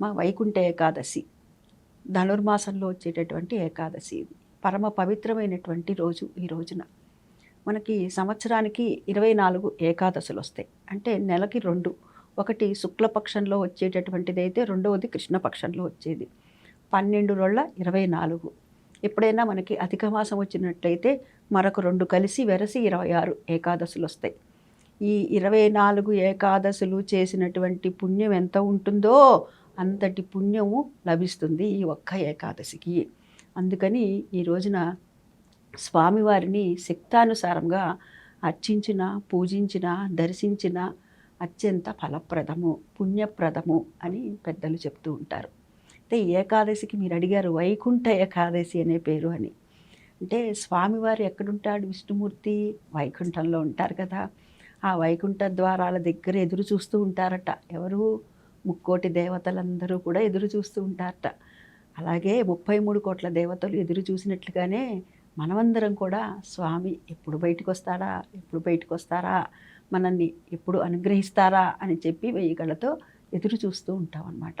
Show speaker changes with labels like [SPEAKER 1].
[SPEAKER 1] మా వైకుంఠ ఏకాదశి. ధనుర్మాసంలో వచ్చేటటువంటి ఏకాదశి ఇది. పరమ పవిత్రమైనటువంటి రోజు ఈ రోజున. మనకి సంవత్సరానికి ఇరవై నాలుగు ఏకాదశులు వస్తాయి. అంటే నెలకి రెండు. ఒకటి శుక్లపక్షంలో వచ్చేటటువంటిది అయితే రెండవది కృష్ణపక్షంలో వచ్చేది. పన్నెండు రోజుల ఇరవై నాలుగు. ఎప్పుడైనా మనకి అధిక మాసం వచ్చినట్లయితే మరొక రెండు కలిసి వెరసి ఇరవై ఆరు ఏకాదశులు వస్తాయి. ఈ ఇరవై నాలుగు ఏకాదశులు చేసినటువంటి పుణ్యం ఎంత ఉంటుందో అంతటి పుణ్యము లభిస్తుంది ఈ ఒక్క ఏకాదశికి. అందుకని ఈ రోజున స్వామివారిని శక్తానుసారంగా అర్చించిన పూజించిన దర్శించిన అత్యంత ఫలప్రదము పుణ్యప్రదము అని పెద్దలు చెప్తూ ఉంటారు. అయితే ఏకాదశికి మీరు అడిగారు వైకుంఠ ఏకాదశి అనే పేరు అని. అంటే స్వామివారు ఎక్కడుంటాడు విష్ణుమూర్తి? వైకుంఠంలో ఉంటారు కదా. ఆ వైకుంఠ ద్వారాల దగ్గర ఎదురు చూస్తూ ఉంటారట. ఎవరు? ముక్కోటి దేవతలందరూ కూడా ఎదురు చూస్తూ ఉంటారట. అలాగే ముప్పై మూడు కోట్ల దేవతలు ఎదురు చూసినట్లుగానే మనమందరం కూడా స్వామి ఎప్పుడు బయటకు వస్తారా ఎప్పుడు బయటకు వస్తారా మనల్ని ఎప్పుడు అనుగ్రహిస్తారా? అని చెప్పి వెయ్యి కళ్ళతో ఎదురు చూస్తూ ఉంటాం అన్నమాట